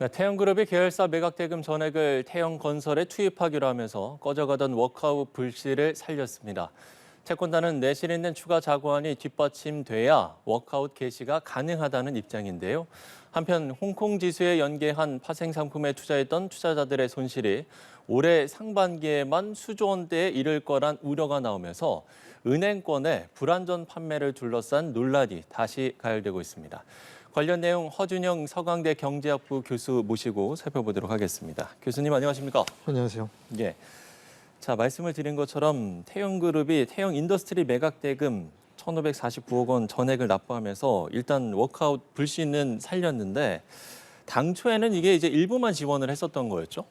네, 태영그룹이 계열사 매각대금 전액을 태영건설에 투입하기로 하면서 꺼져가던 워크아웃 불씨를 살렸습니다. 채권단은 내실 있는 추가 자구안이 뒷받침돼야 워크아웃 개시가 가능하다는 입장인데요. 한편 홍콩 지수에 연계한 파생 상품에 투자했던 투자자들의 손실이 올해 상반기에만 수조 원대에 이를 거란 우려가 나오면서 은행권의 불안전 판매를 둘러싼 논란이 다시 가열되고 있습니다. 관련 내용 허준영 서강대 경제학부 교수 모시고 살펴보도록 하겠습니다. 교수님 안녕하십니까? 안녕하세요. 예. 자, 말씀을 드린 것처럼 태영그룹이 태영 인더스트리 매각 대금 1,549억 원 전액을 납부하면서 일단 워크아웃 불씨는 살렸는데 당초에는 이게 이제 일부만 지원을 했었던 거였죠?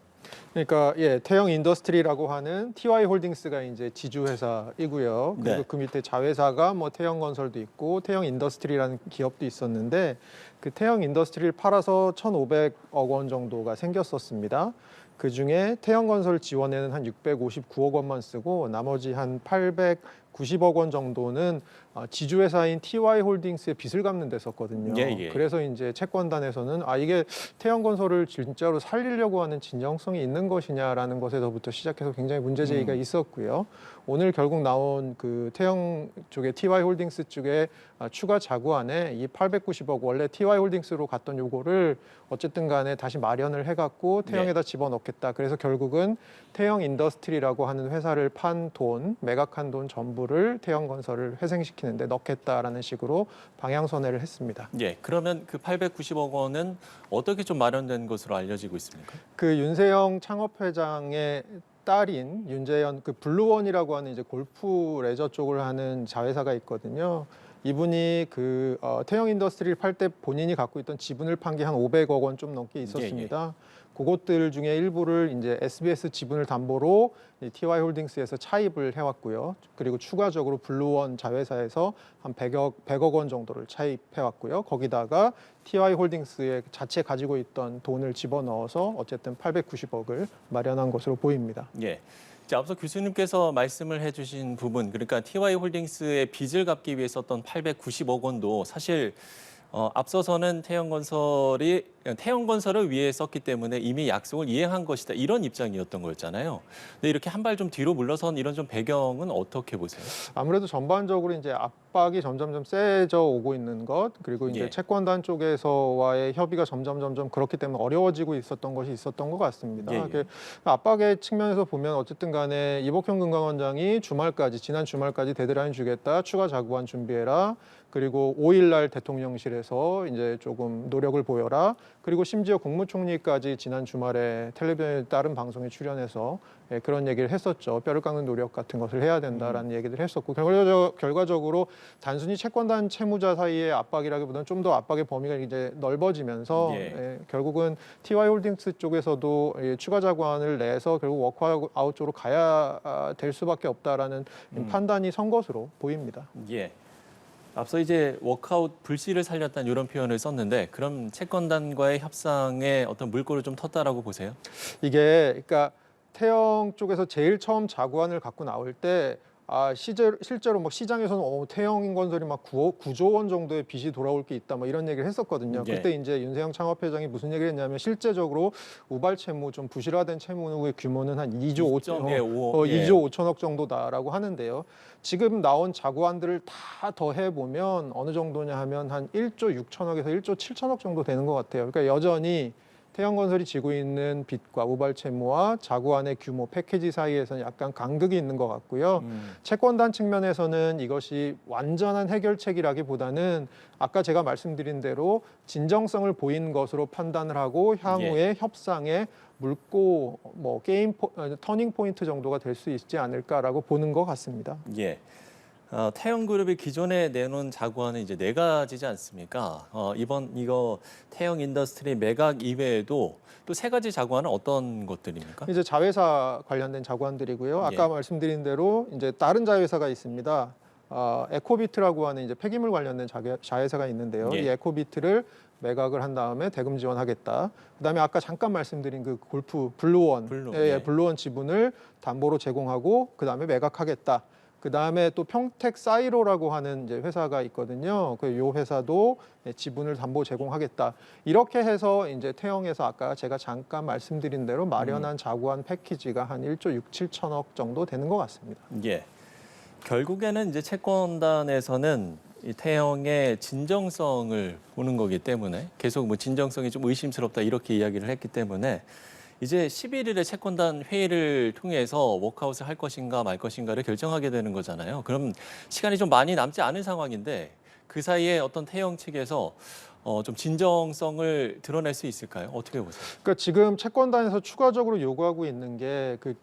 그러니까 예, 태영 인더스트리라고 하는 TY 홀딩스가 이제 지주 회사이고요. 그리고 네. 그 밑에 자회사가 뭐 태영 건설도 있고 태영 인더스트리라는 기업도 있었는데 그 태영 인더스트리를 팔아서 1,500억 원 정도가 생겼었습니다. 그 중에 태영 건설 지원에는 한 659억 원만 쓰고 나머지 한 890억 원 정도는 어, 지주 회사인 TY 홀딩스의 빚을 갚는 데 썼거든요. 예, 예. 그래서 이제 채권단에서는 아 이게 태양건설을 진짜로 살리려고 하는 진정성이 있는 것이냐라는 것에서부터 시작해서 굉장히 문제 제기가 음. 있었고요. 오늘 결국 나온 그 태영 쪽의 TY 홀딩스 쪽에 아, 추가 자구안에 이 890억 원래 TY 홀딩스로 갔던 요거를 어쨌든 간에 다시 마련을 해갖고 네. 태영에다 집어넣겠다. 그래서 결국은 태영 인더스트리라고 하는 회사를 판 돈, 매각한 돈 전부를 태영건설을 회생시키는 데 넣겠다라는 식으로 방향 선회를 했습니다. 예. 그러면 그 890억 원은 어떻게 좀 마련된 것으로 알려지고 있습니까? 그 윤세영 창업회장의 딸인 윤재현 그 블루원이라고 하는 이제 골프 레저 쪽을 하는 자회사가 있거든요. 이분이 그 어, 태영 인더스트리를 팔 때 본인이 갖고 있던 지분을 판 게 한 500억 원 좀 넘게 있었습니다. 그것들 중에 일부를 이제 SBS 지분을 담보로 이 TY 홀딩스에서 차입을 해왔고요. 그리고 추가적으로 블루원 자회사에서 한 100억 100억 원 정도를 차입해왔고요. 거기다가 TY 홀딩스에 자체 가지고 있던 돈을 집어넣어서 어쨌든 890억을 마련한 것으로 보입니다. 예. 이제 앞서 교수님께서 말씀을 해주신 부분, 그러니까 TY 홀딩스의 빚을 갚기 위해 썼던 890억 원도 사실 어, 앞서서는 태영건설이 태영건설을 위해 썼기 때문에 이미 약속을 이행한 것이다 이런 입장이었던 거였잖아요. 근데 이렇게 한 발 좀 뒤로 물러선 이런 좀 배경은 어떻게 보세요? 아무래도 전반적으로 이제 압박이 점점 점 세져 오고 있는 것 그리고 이제 예. 채권단 쪽에서와의 협의가 점점 점점 그렇기 때문에 어려워지고 있었던 것이 있었던 것 같습니다. 예, 예. 그 압박의 측면에서 보면 어쨌든 간에 이복형 금감원장이 주말까지 지난 주말까지 데드라인 주겠다 추가 자구안 준비해라 그리고 5일 날 대통령실에서 이제 조금 노력을 보여라 그리고 심지어 국무총리까지 지난 주말에 텔레비전에 따른 방송에 출연해서 예, 그런 얘기를 했었죠. 뼈를 깎는 노력 같은 것을 해야 음. 된다라는 얘기를 했었고 결과적, 결과적 으로 단순히 채권단 채무자 사이의 압박이라기보다는 좀 더 압박의 범위가 이제 넓어지면서 예. 예, 결국은 TY 홀딩스 쪽에서도 예, 추가 자구안을 내서 결국 워크아웃 쪽으로 가야 아, 될 수밖에 없다라는 음. 판단이 선 것으로 보입니다. 예. 앞서 이제 워크아웃 불씨를 살렸다는 이런 표현을 썼는데 그럼 채권단과의 협상에 어떤 물꼬를 좀 텄다라고 보세요? 이게 그러니까 태영 쪽에서 제일 처음 자구안을 갖고 나올 때 아, 시제, 실제로 막 시장에서는 어, 태영 건설이 막 9억, 9조 원 정도의 빚이 돌아올 게 있다 뭐 이런 얘기를 했었거든요. 예. 그때 이제 윤세영 창업회장이 무슨 얘기를 했냐면 실제적으로 우발 채무 좀 부실화된 채무의 규모는 한 2조 5천 예, 오, 어, 예. 2조 5천억 정도다라고 하는데요. 지금 나온 자구안들을 다 더해 보면 어느 정도냐 하면 한 1조 6천억에서 1조 7천억 정도 되는 것 같아요. 그러니까 여전히 태양건설이 지고 있는 빚과 우발 채무와 자구안의 규모 패키지 사이에서는 약간 간극이 있는 것 같고요. 음. 채권단 측면에서는 이것이 완전한 해결책이라기보다는 아까 제가 말씀드린 대로 진정성을 보인 것으로 판단을 하고 향후의 협상에 물고 뭐 게임 포, 어, 터닝 포인트 정도가 될 수 있지 않을까라고 보는 것 같습니다. 예. 어, 태영그룹이 기존에 내놓은 자구안은 이제 네 가지지 않습니까? 어, 이번 이거 태영 인더스트리 매각 이외에도 또 세 가지 자구안은 어떤 것들입니까? 이제 자회사 관련된 자구안들이고요. 아까 예. 말씀드린 대로 이제 다른 자회사가 있습니다. 어, 에코비트라고 하는 이제 폐기물 관련된 자회, 자회사가 있는데요. 예. 이 에코비트를 매각을 한 다음에 대금 지원하겠다. 그다음에 아까 잠깐 말씀드린 그 골프 블루원, 블루, 예, 예, 예. 블루원 지분을 담보로 제공하고 그다음에 매각하겠다. 그 다음에 또 평택 사이로라고 하는 이제 회사가 있거든요. 그 요 회사도 예, 지분을 담보 제공하겠다. 이렇게 해서 이제 태영에서 아까 제가 잠깐 말씀드린 대로 마련한 자구안 패키지가 한 1조 6, 7천억 정도 되는 것 같습니다. 예. 결국에는 이제 채권단에서는 이 태영의 진정성을 보는 거기 때문에 계속 뭐 진정성이 좀 의심스럽다 이렇게 이야기를 했기 때문에 이제 11일에 채권단 회의를 통해서 워크아웃을 할 것인가 말 것인가를 결정하게 되는 거잖아요. 그럼 시간이 좀 많이 남지 않은 상황인데 그 사이에 어떤 태영 측에서 어, 좀 진정성을 드러낼 수 있을까요? 어떻게 보세요? 그러니까 지금 채권단에서 추가적으로 요구하고 있는 게그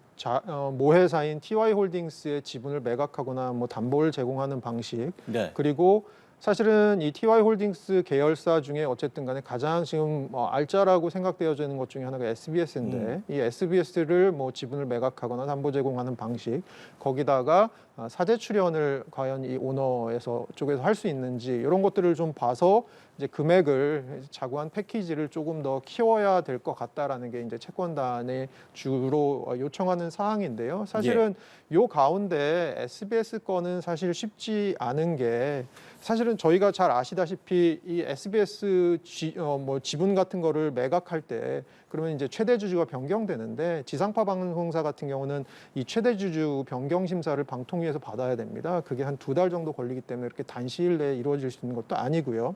어, 모회사인 TY홀딩스의 지분을 매각하거나 뭐 담보를 제공하는 방식 네. 그리고 사실은 이 TY홀딩스 계열사 중에 어쨌든 간에 가장 지금 뭐 알짜라고 생각되어지는 것 중에 하나가 SBS인데 음. 이 SBS를 뭐 지분을 매각하거나 담보 제공하는 방식 거기다가 아, 사제 출연을 과연 이 오너에서 쪽에서 할 수 있는지 이런 것들을 좀 봐서 이제 금액을 자구한 패키지를 조금 더 키워야 될 것 같다라는 게 이제 채권단의 주로 어, 요청하는 사항인데요. 사실은 요 가운데 SBS 거는 사실 쉽지 않은 게 사실은 저희가 잘 아시다시피 이 SBS 지, 어, 뭐 지분 같은 거를 매각할 때 그러면 이제 최대 주주가 변경되는데 지상파 방송사 같은 경우는 이 최대 주주 변경 심사를 방통위에서 받아야 됩니다. 그게 한 두 달 정도 걸리기 때문에 이렇게 단시일 내에 이루어질 수 있는 것도 아니고요.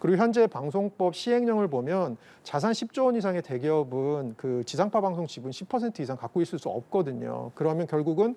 그리고 현재 방송법 시행령을 보면 자산 10조 원 이상의 대기업은 그 지상파 방송 지분 10% 이상 갖고 있을 수 없거든요. 그러면 결국은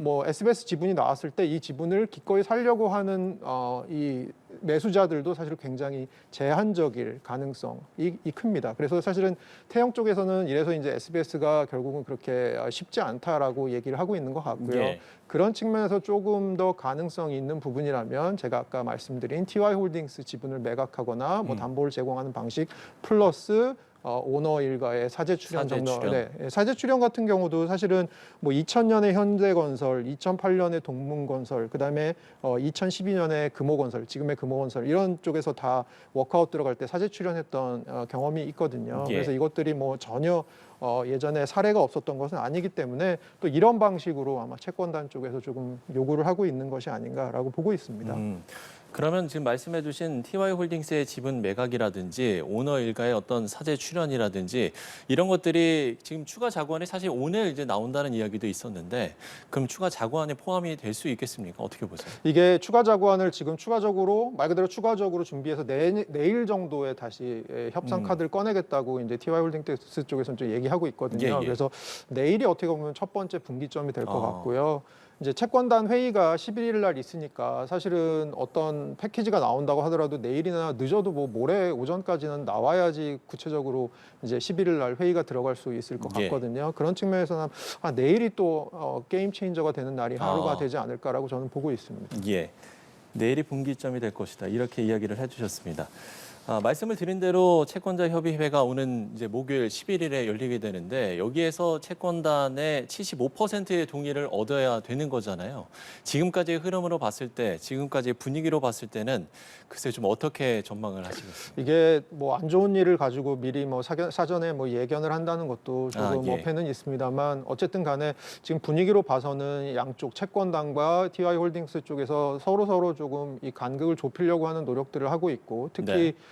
뭐 SBS 지분이 나왔을 때 이 지분을 기꺼이 살려고 하는 어, 이 매수자들도 사실 굉장히 제한적일 가능성이 이 큽니다. 그래서 사실은 태영 쪽에서는 이래서 이제 SBS가 결국은 그렇게 어, 쉽지 않다라고 얘기를 하고 있는 것 같고요. 예. 그런 측면에서 조금 더 가능성이 있는 부분이라면 제가 아까 말씀드린 TY홀딩스 지분을 매각하거나 뭐 음. 담보를 제공하는 방식 플러스 어, 오너 일가의 사제 출연 사제 정도. 출연. 네, 예, 사제 출연 같은 경우도 사실은 뭐 2000년에 현대건설, 2008년에 동문건설, 그다음에 어, 2012년에 금호건설, 지금의 금호건설 이런 쪽에서 다 워크아웃 들어갈 때 사제 출연했던 어, 경험이 있거든요. 예. 그래서 이것들이 뭐 전혀 어, 예전에 사례가 없었던 것은 아니기 때문에 또 이런 방식으로 아마 채권단 쪽에서 조금 요구를 하고 있는 것이 아닌가라고 보고 있습니다. 음, 그러면 지금 말씀해 주신 TY홀딩스의 지분 매각이라든지 오너 일가의 어떤 사제 출연이라든지 이런 것들이 지금 추가 자구안에 사실 오늘 이제 나온다는 이야기도 있었는데 그럼 추가 자구안에 포함이 될 수 있겠습니까? 어떻게 보세요? 이게 추가 자구안을 지금 추가적으로 말 그대로 추가적으로 준비해서 내, 내일 정도에 다시 예, 협상 음. 카드를 꺼내겠다고 이제 TY홀딩스 쪽에서는 좀 얘기하고 있거든요. 예, 예. 그래서 내일이 어떻게 보면 첫 번째 분기점이 될것 어. 같고요. 이제 채권단 회의가 11일 날 있으니까 사실은 어떤 패키지가 나온다고 하더라도 내일이나 늦어도 뭐 모레 오전까지는 나와야지 구체적으로 이제 11일 날 회의가 들어갈 수 있을 것 예. 같거든요. 그런 측면에서는 아, 내일이 또 어, 게임 체인저가 되는 날이 하루가 아. 되지 않을까라고 저는 보고 있습니다. 예, 내일이 분기점이 될 것이다 이렇게 이야기를 해주셨습니다. 아, 말씀을 드린 대로 채권자 협의회가 오는 이제 목요일 11일에 열리게 되는데 여기에서 채권단의 75%의 동의를 얻어야 되는 거잖아요. 지금까지의 흐름으로 봤을 때, 지금까지의 분위기로 봤을 때는 글쎄 좀 어떻게 전망을 하시겠어요? 이게 뭐 안 좋은 일을 가지고 미리 뭐 사견, 사전에 뭐 예견을 한다는 것도 조금 아, 예. 어폐는 있습니다만 어쨌든 간에 지금 분위기로 봐서는 양쪽 채권단과 TY홀딩스 쪽에서 서로 서로 조금 이 간극을 좁히려고 하는 노력들을 하고 있고 특히 네.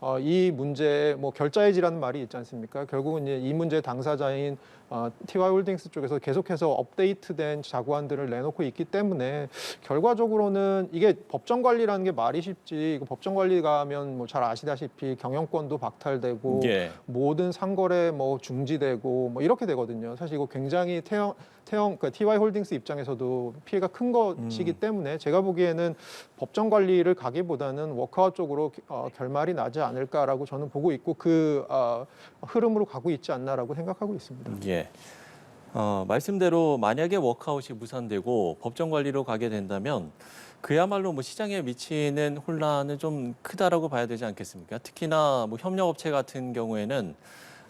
어, 이 문제 뭐 결자해지라는 말이 있지 않습니까? 결국은 이제 이 문제 당사자인 어, TY홀딩스 쪽에서 계속해서 업데이트된 자구안들을 내놓고 있기 때문에 결과적으로는 이게 법정 관리라는 게 말이 쉽지 이거 법정 관리 가면 뭐 잘 아시다시피 경영권도 박탈되고 예, 모든 상거래 뭐 중지되고 뭐 이렇게 되거든요. 사실 이거 굉장히 태형 태형 그 TY 홀딩스 입장에서도 피해가 큰 것이기 음. 때문에 제가 보기에는 법정 관리를 가기보다는 워크아웃 쪽으로 어, 결말이 나지 않을까라고 저는 보고 있고 그 어, 흐름으로 가고 있지 않나라고 생각하고 있습니다. 예. 어, 말씀대로 만약에 워크아웃이 무산되고 법정 관리로 가게 된다면 그야말로 뭐 시장에 미치는 혼란은 좀 크다라고 봐야 되지 않겠습니까? 특히나 뭐 협력업체 같은 경우에는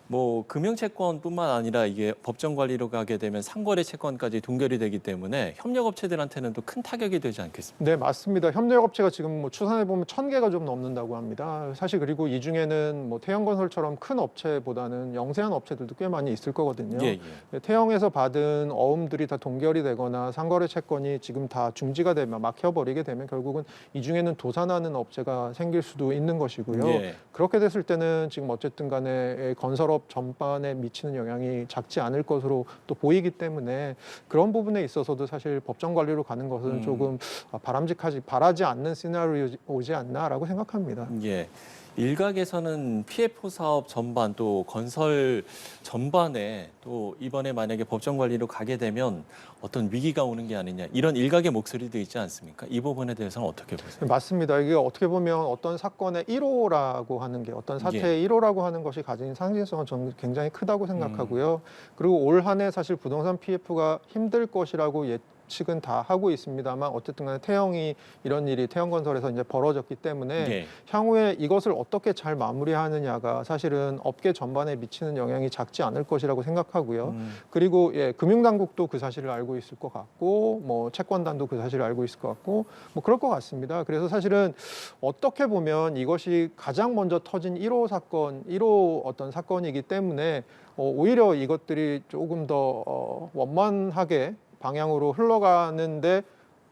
뭐 금융채권뿐만 아니라 이게 법정 관리로 가게 되면 상거래 채권까지 동결이 되기 때문에 협력업체들한테는 또 큰 타격이 되지 않겠습니까? 네, 맞습니다. 협력업체가 지금 뭐 추산해 보면 천 개가 좀 넘는다고 합니다. 사실 그리고 이 중에는 뭐 태형건설처럼 큰 업체보다는 영세한 업체들도 꽤 많이 있을 거거든요. 예, 예. 네, 태형에서 받은 어음들이 다 동결이 되거나 상거래 채권이 지금 다 중지가 되면 막혀버리게 되면 결국은 이 중에는 도산하는 업체가 생길 수도 있는 것이고요. 예. 그렇게 됐을 때는 지금 어쨌든 간에 건설 업 전반에 미치는 영향이 작지 않을 것으로 또 보이기 때문에 그런 부분에 있어서도 사실 법정 관리로 가는 것은 음. 조금 바람직하지 바라지 않는 시나리오지 않나라고 생각합니다. 예. 일각에서는 PFO 사업 전반 또 건설 전반에 또 이번에 만약에 법정 관리로 가게 되면 어떤 위기가 오는 게 아니냐 이런 일각의 목소리도 있지 않습니까? 이 부분에 대해서는 어떻게 보세요? 맞습니다. 이게 어떻게 보면 어떤 사건의 1호라고 하는 게 어떤 사태의 1호라고 하는 것이 가진 상징성은 저는 굉장히 크다고 생각하고요. 그리고 올 한 해 사실 부동산 PF가 힘들 것이라고 예 측은 다 하고 있습니다만 어쨌든 간에 태형이 이런 일이 태형건설에서 이제 벌어졌기 때문에 예. 향후에 이것을 어떻게 잘 마무리하느냐가 사실은 업계 전반에 미치는 영향이 작지 않을 것이라고 생각하고요. 음, 그리고 예, 금융당국도 그 사실을 알고 있을 것 같고, 뭐 채권단도 그 사실을 알고 있을 것 같고, 뭐 그럴 것 같습니다. 그래서 사실은 어떻게 보면 이것이 가장 먼저 터진 1호 사건, 1호 어떤 사건이기 때문에 어, 오히려 이것들이 조금 더 어, 원만하게 방향으로 흘러가는데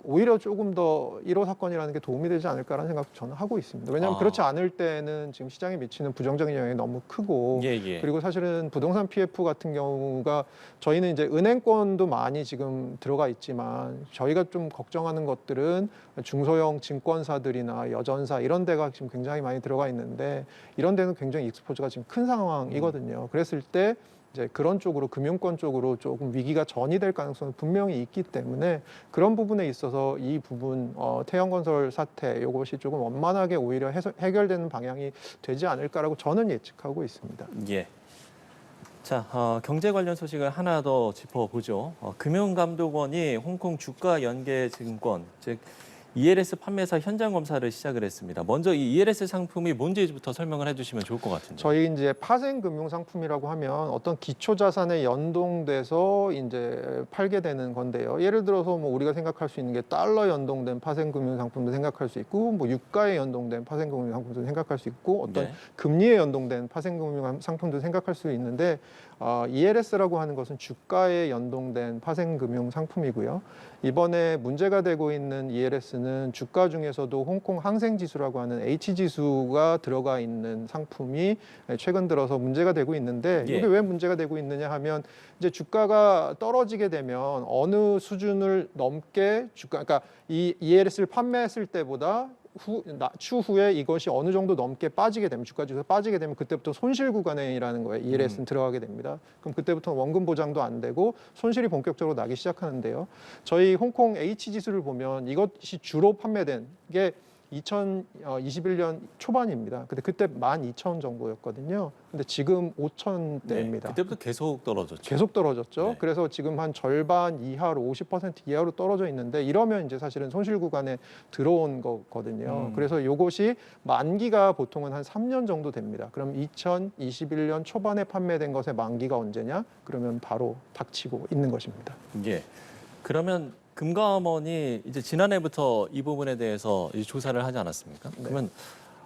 오히려 조금 더 1호 사건이라는 게 도움이 되지 않을까라는 생각 저는 하고 있습니다. 왜냐하면 아. 그렇지 않을 때는 지금 시장에 미치는 부정적인 영향이 너무 크고 예, 예. 그리고 사실은 부동산 PF 같은 경우가 저희는 이제 은행권도 많이 지금 들어가 있지만 저희가 좀 걱정하는 것들은 중소형 증권사들이나 여전사 이런 데가 지금 굉장히 많이 들어가 있는데 이런 데는 굉장히 익스포즈가 지금 큰 상황이거든요. 그랬을 때 이제 그런 쪽으로 금융권 쪽으로 조금 위기가 전이될 가능성이 분명히 있기 때문에 그런 부분에 있어서 이 부분 어, 태형건설 사태 이것이 조금 원만하게 오히려 해서, 해결되는 방향이 되지 않을까라고 저는 예측하고 있습니다. 예. 자, 어, 경제 관련 소식을 하나 더 짚어보죠. 어, 금융감독원이 홍콩 주가 연계 증권, 즉 ELS 판매사 현장 검사를 시작을 했습니다. 먼저 이 ELS 상품이 뭔지부터 설명을 해주시면 좋을 것 같은데. 저희 이제 파생 금융 상품이라고 하면 어떤 기초 자산에 연동돼서 이제 팔게 되는 건데요. 예를 들어서 뭐 우리가 생각할 수 있는 게 달러 연동된 파생 금융 상품도 생각할 수 있고 뭐 유가에 연동된 파생 금융 상품도 생각할 수 있고 어떤 네. 금리에 연동된 파생 금융 상품도 생각할 수 있는데 어, ELS라고 하는 것은 주가에 연동된 파생 금융 상품이고요. 이번에 문제가 되고 있는 ELS는 주가 중에서도 홍콩 항생 지수라고 하는 H 지수가 들어가 있는 상품이 최근 들어서 문제가 되고 있는데 예. 이게 왜 문제가 되고 있느냐 하면 이제 주가가 떨어지게 되면 어느 수준을 넘게 주가 그러니까 이 ELS를 판매했을 때보다 후, 나, 추후에 이것이 어느 정도 넘게 빠지게 되면 주가 지수가 빠지게 되면 그때부터 손실 구간이라는 거예요. ELS는 들어가게 됩니다. 그럼 그때부터 원금 보장도 안 되고 손실이 본격적으로 나기 시작하는데요. 저희 홍콩 H 지수를 보면 이것이 주로 판매된 게 2021년 초반입니다. 근데 그때 12,000 정도였거든요. 근데 지금 5,000대입니다. 네, 그때부터 계속 떨어졌죠. 계속 떨어졌죠. 네. 그래서 지금 한 절반 이하로 50% 이하로 떨어져 있는데 이러면 이제 사실은 손실 구간에 들어온 거거든요. 음. 그래서 이것이 만기가 보통은 한 3년 정도 됩니다. 그럼 2021년 초반에 판매된 것의 만기가 언제냐? 그러면 바로 닥치고 있는 것입니다. 예. 그러면 금감원이 이제 지난해부터 이 부분에 대해서 이제 조사를 하지 않았습니까? 네. 그러면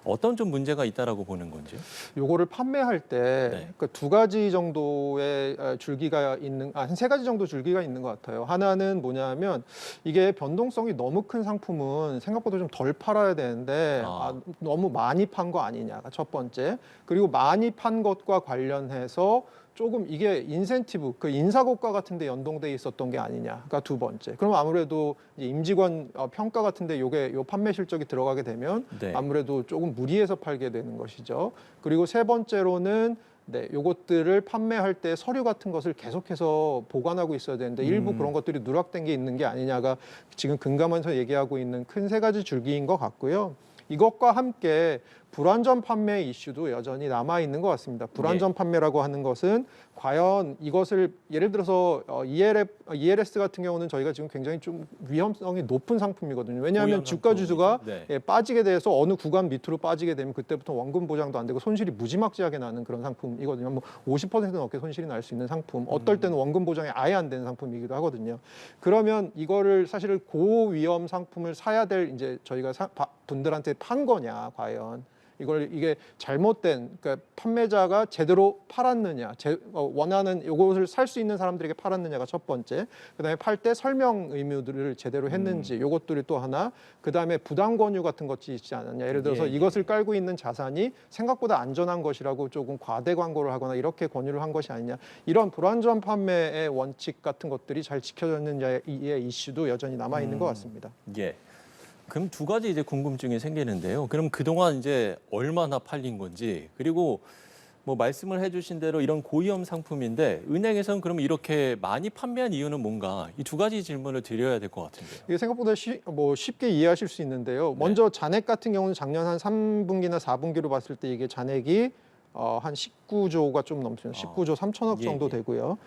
어떤 좀 문제가 있다라고 보는 건지요? 요거를 판매할 때 네. 그두 가지 정도의 어, 줄기가 있는 아, 한 세 가지 정도 줄기가 있는 것 같아요. 하나는 뭐냐면 이게 변동성이 너무 큰 상품은 생각보다 좀 덜 팔아야 되는데 아. 아, 너무 많이 판 거 아니냐가 첫 번째. 그리고 많이 판 것과 관련해서 조금 이게 인센티브, 그 인사고가 같은 데 연동돼 있었던 게 아니냐가 두 번째. 그럼 아무래도 임직원 어, 평가 같은 데 요게 요 판매 실적이 들어가게 되면 네. 아무래도 조금 무리해서 팔게 되는 것이죠. 그리고 세 번째로는 네, 요것들을 판매할 때 서류 같은 것을 계속해서 보관하고 있어야 되는데 일부 음. 그런 것들이 누락된 게 있는 게 아니냐가 지금 금감원에서 얘기하고 있는 큰 세 가지 줄기인 것 같고요. 이것과 함께 불완전 판매 이슈도 여전히 남아 있는 것 같습니다. 불완전 판매라고 하는 것은 과연 이것을 예를 들어서 어, ELF, 어, ELS 같은 경우는 저희가 지금 굉장히 좀 위험성이 높은 상품이거든요. 왜냐하면 주가 상품이죠. 네. 예, 빠지게 돼서 어느 구간 밑으로 빠지게 되면 그때부터 원금 보장도 안 되고 손실이 무지막지하게 나는 그런 상품이거든요. 뭐 50% 넘게 손실이 날 수 있는 상품. 음. 어떨 때는 원금 보장이 아예 안 되는 상품이기도 하거든요. 그러면 이거를 사실 고위험 상품을 사야 될 이제 저희가 사- 바- 분들한테 판 거냐 과연 이걸 이게 잘못된 그러니까 판매자가 제대로 팔았느냐 제, 어, 원하는 이것을 살 수 있는 사람들에게 팔았느냐가 첫 번째 그다음에 팔 때 설명 의무들을 제대로 했는지 요것들이 또 하나 그다음에 부당 권유 같은 것이 있지 않았냐 예를 들어서 예, 예. 이것을 깔고 있는 자산이 생각보다 안전한 것이라고 조금 과대 광고를 하거나 이렇게 권유를 한 것이 아니냐 이런 불안전 판매의 원칙 같은 것들이 잘 지켜졌느냐의 이슈도 여전히 남아 있는 것 같습니다. 예. 그럼 두 가지 이제 궁금증이 생기는데요. 그럼 그동안 이제 얼마나 팔린 건지 그리고 뭐 말씀을 해주신 대로 이런 고위험 상품인데 은행에서는 그럼 이렇게 많이 판매한 이유는 뭔가 이 두 가지 질문을 드려야 될 것 같은데요. 이게 생각보다 쉬, 뭐 쉽게 이해하실 수 있는데요. 네. 먼저 잔액 같은 경우는 작년 한 3분기나 4분기로 봤을 때 이게 잔액이 어, 한 19조가 좀 넘습니다. 19조 3천억 예, 정도 예. 되고요.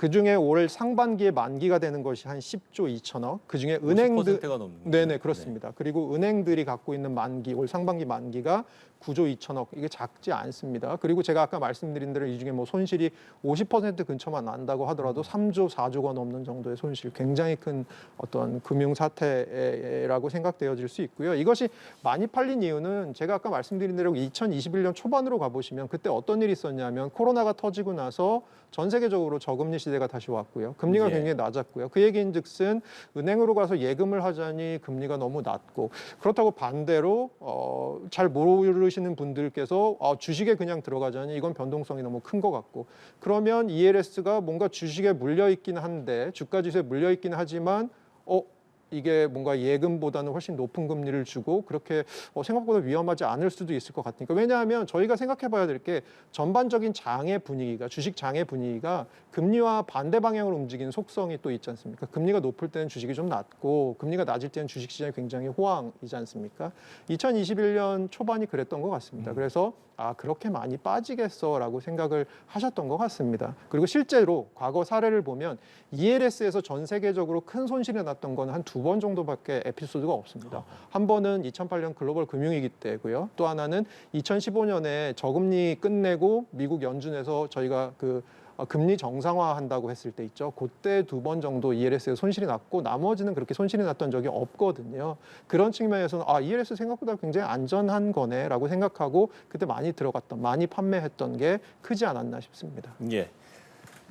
그 중에 올 상반기에 만기가 되는 것이 한 10조 2천억. 그 중에 은행들 50%가 넘는 거죠. 네네 그렇습니다. 그리고 은행들이 갖고 있는 만기 올 상반기 만기가 9조 2천억 이게 작지 않습니다. 그리고 제가 아까 말씀드린 대로 이 중에 뭐 손실이 50% 근처만 난다고 하더라도 3조 4조가 넘는 정도의 손실 굉장히 큰 어떤 금융 사태라고 생각되어질 수 있고요. 이것이 많이 팔린 이유는 제가 아까 말씀드린 대로 2021년 초반으로 가보시면 그때 어떤 일이 있었냐면 코로나가 터지고 나서 전 세계적으로 저금리 시대가 다시 왔고요. 금리가 예. 굉장히 낮았고요. 그 얘기인즉슨 은행으로 가서 예금을 하자니 금리가 너무 낮고 그렇다고 반대로 어, 잘 모르 시는 분들께서 어, 주식에 그냥 들어가자니 이건 변동성이 너무 큰 것 같고. 그러면 ELS가 뭔가 주식에 물려 있긴 한데 주가 지수에 물려 있긴 하지만 어 이게 뭔가 예금보다는 훨씬 높은 금리를 주고 그렇게 어, 생각보다 위험하지 않을 수도 있을 것 같으니까 왜냐하면 저희가 생각해봐야 될 게 전반적인 장의 분위기가 주식 장의 분위기가 금리와 반대 방향으로 움직이는 속성이 또 있지 않습니까? 금리가 높을 때는 주식이 좀 낮고 금리가 낮을 때는 주식 시장이 굉장히 호황이지 않습니까? 2021년 초반이 그랬던 것 같습니다. 그래서 아 그렇게 많이 빠지겠어라고 생각을 하셨던 것 같습니다. 그리고 실제로 과거 사례를 보면 ELS에서 전 세계적으로 큰 손실이 났던 건 한 두 번 정도밖에 에피소드가 없습니다. 한 번은 2008년 글로벌 금융위기 때고요. 또 하나는 2015년에 저금리 끝내고 미국 연준에서 저희가 그 어, 금리 정상화한다고 했을 때 있죠. 그때 두 번 정도 ELS에 손실이 났고 나머지는 그렇게 손실이 났던 적이 없거든요. 그런 측면에서는 아 ELS 생각보다 굉장히 안전한 거네라고 생각하고 그때 많이 들어갔던 많이 판매했던 게 크지 않았나 싶습니다. 예.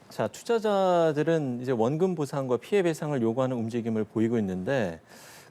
자, 투자자들은 이제 원금 보상과 피해 배상을 요구하는 움직임을 보이고 있는데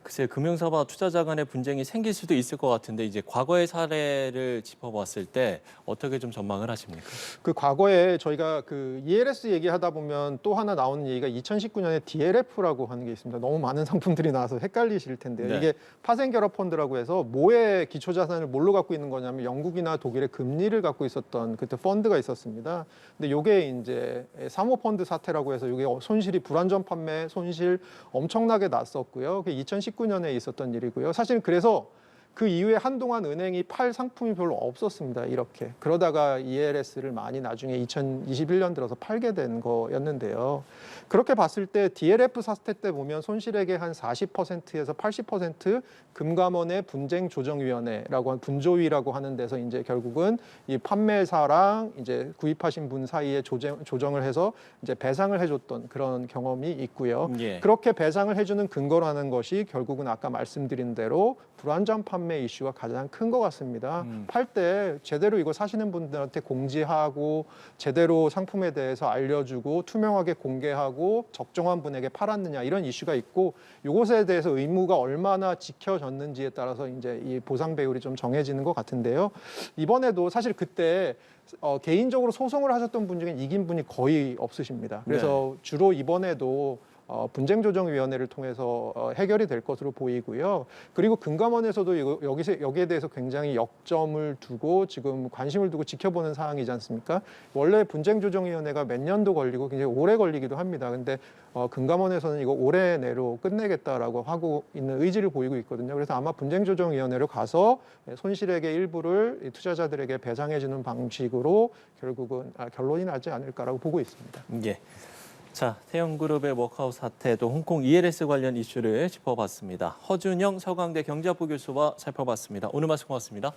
글쎄 금융사와 투자자 간의 분쟁이 생길 수도 있을 것 같은데 이제 과거의 사례를 짚어봤을 때 어떻게 좀 전망을 하십니까? 그 과거에 저희가 그 ELS 얘기하다 보면 또 하나 나오는 얘기가 2019년에 DLF라고 하는 게 있습니다. 너무 많은 상품들이 나와서 헷갈리실 텐데요. 네. 이게 파생 결합 펀드라고 해서 뭐의 기초 자산을 뭘로 갖고 있는 거냐면 영국이나 독일의 금리를 갖고 있었던 그때 펀드가 있었습니다. 근데 요게 이제 사모 펀드 사태라고 해서 요게 손실이 불안전 판매 손실 엄청나게 났었고요. 그게 2019년에 있었던 일이고요. 사실 그래서 그 이후에 한동안 은행이 팔 상품이 별로 없었습니다. 이렇게 그러다가 ELS를 많이 나중에 2021년 들어서 팔게 된 거였는데요. 그렇게 봤을 때 DLF 사태 때 보면 손실액의 한 40%에서 80% 금감원의 분쟁 조정 위원회라고 한 분조위라고 하는 데서 이제 결국은 이 판매사랑 이제 구입하신 분 사이에 조정, 조정을 해서 이제 배상을 해줬던 그런 경험이 있고요. 예. 그렇게 배상을 해주는 근거라는 것이 결국은 아까 말씀드린 대로 불안전 판매 이슈가 가장 큰 것 같습니다. 음. 팔때 제대로 이거 사시는 분들한테 공지하고 제대로 상품에 대해서 알려주고 투명하게 공개하고 적정한 분에게 팔았느냐 이런 이슈가 있고 이것에 대해서 의무가 얼마나 지켜졌는지에 따라서 이제 이 보상 배율이 좀 정해지는 것 같은데요. 이번에도 사실 그때 어, 개인적으로 소송을 하셨던 분 중에 이긴 분이 거의 없으십니다. 그래서 주로 이번에도 어, 분쟁조정위원회를 통해서 어, 해결이 될 것으로 보이고요. 그리고 금감원에서도 이거, 여기서 여기에 대해서 굉장히 역점을 두고 지금 관심을 두고 지켜보는 사항이지 않습니까? 원래 분쟁조정위원회가 몇 년도 걸리고 굉장히 오래 걸리기도 합니다. 근데 어, 금감원에서는 이거 올해 내로 끝내겠다라고 하고 있는 의지를 보이고 있거든요. 그래서 아마 분쟁조정위원회로 가서 손실액의 일부를 이 투자자들에게 배상해주는 방식으로 결국은 아, 결론이 나지 않을까라고 보고 있습니다. 예. 자, 태영그룹의 워크아웃 사태 또 홍콩 ELS 관련 이슈를 짚어봤습니다. 허준영 서강대 경제학부 교수와 살펴봤습니다. 오늘 말씀 고맙습니다.